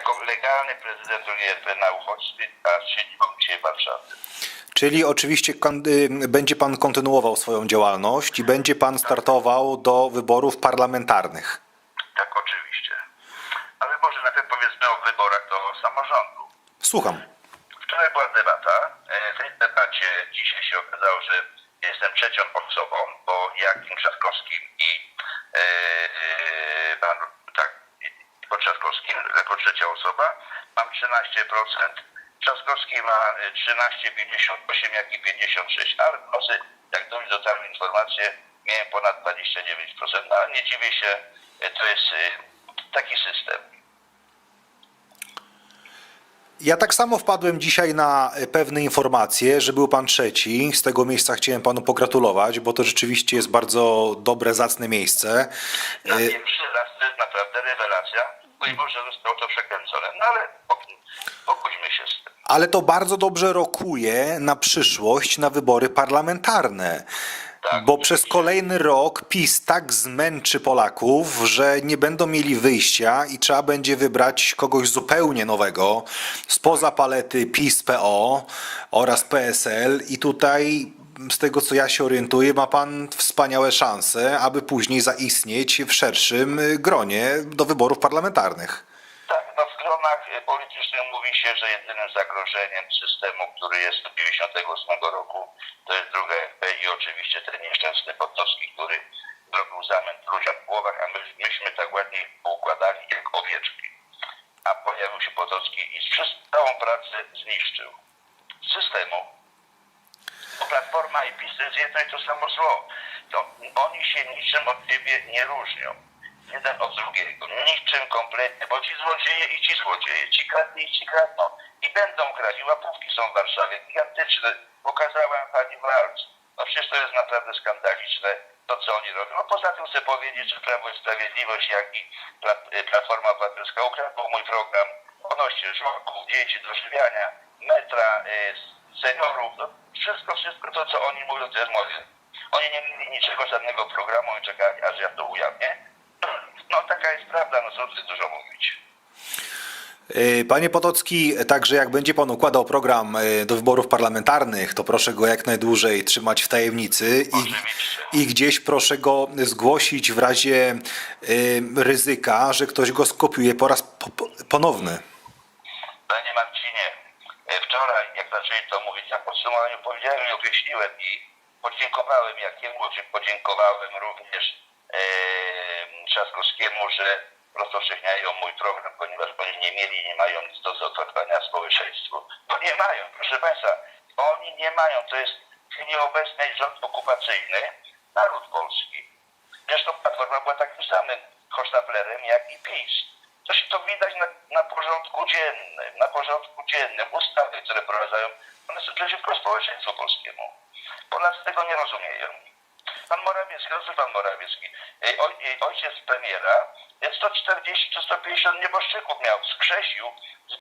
jako legalny prezydent Unii RP na uchodźstwie, a z siedzibą dzisiaj w Warszawie. Czyli oczywiście y, będzie pan kontynuował swoją działalność i będzie pan startował do wyborów parlamentarnych. Tak, oczywiście. Ale może najpierw powiedzmy o wyborach do samorządu. Słucham. Wczoraj była debata. E, W tej debacie dzisiaj się okazało, że jestem trzecią osobą, trzecia osoba mam 13%. Trzaskowski ma e, 13,58, jak i 56, ale w nocy, jak do mnie dotarły informacje, miałem ponad 29%. No, ale nie dziwię się, e, to jest e, taki system. Ja tak samo wpadłem dzisiaj na pewne informacje, że był pan trzeci. Z tego miejsca chciałem panu pogratulować, bo to rzeczywiście jest bardzo dobre, zacne miejsce. Rewelacja, mimo że zostało to przekręcone. No ale pok- pokójmy się z tym. Ale to bardzo dobrze rokuje na przyszłość, na wybory parlamentarne. Tak. Bo przez kolejny rok PiS tak zmęczy Polaków, że nie będą mieli wyjścia i trzeba będzie wybrać kogoś zupełnie nowego spoza palety PiS, PO oraz PSL. I tutaj, z tego co ja się orientuję, ma pan wspaniałe szanse, aby później zaistnieć w szerszym y, gronie do wyborów parlamentarnych. Tak, no w gronach e, politycznych mówi się, że jedynym zagrożeniem systemu, który jest od 98 roku, to jest druga FP i oczywiście ten nieszczęsny Potocki, który zrobił zamęt ludziom w głowach, a my, myśmy tak ładnie poukładali jak owieczki. A pojawił się Potocki i przez całą pracę zniszczył. Systemu Platforma i PiS to jest jedno i to samo zło. To oni się niczym od siebie nie różnią. Jeden od drugiego. Niczym kompletnie, bo ci złodzieje i ci złodzieje, ci kradli i ci kradną. I będą krali. Łapówki są w Warszawie, gigantyczne. Pokazała pani Walc. No przecież to jest naprawdę skandaliczne, to co oni robią. No poza tym chcę powiedzieć, że Prawo i Sprawiedliwość, jak i y, Platforma Obywatelska ukradł mój program odnośnie żłobków, dzieci, dożywiania, metra, y, seniorów, no wszystko, wszystko to, co oni mówią, to jest moje. Oni nie mieli niczego, żadnego programu i czekali, aż ja to ujawnię. No taka jest prawda, no co tu dużo mówić. Y, Panie Potocki, także jak będzie pan układał program y, do wyborów parlamentarnych, to proszę go jak najdłużej trzymać w tajemnicy i, i gdzieś proszę go zgłosić w razie y, ryzyka, że ktoś go skopiuje po raz po, po, ponowny. Panie Marcinie, e, wczoraj jak zaczęli to mówić, ja w podsumowaniu powiedziałem i określiłem i podziękowałem Jakiemu, czy podziękowałem również e, Trzaskowskiemu, że rozpowszechniają mój program, ponieważ oni nie mieli, nie mają nic do zaoferowania społeczeństwu. No nie mają, proszę Państwa, oni nie mają, to jest obecnej rząd okupacyjny, naród polski. Zresztą Platforma była takim samym hosztaplerem jak i PiS. To się to widać na, na porządku dziennym, na porządku dziennym. Ustawy, które prowadzają, one są przeciwko społeczeństwu polskiemu. Polacy tego nie rozumieją. Pan Morawiecki, rozumie pan Morawiecki, oj, ojciec premiera, jest 140 czy 150 nieboszczyków miał, skrzesił,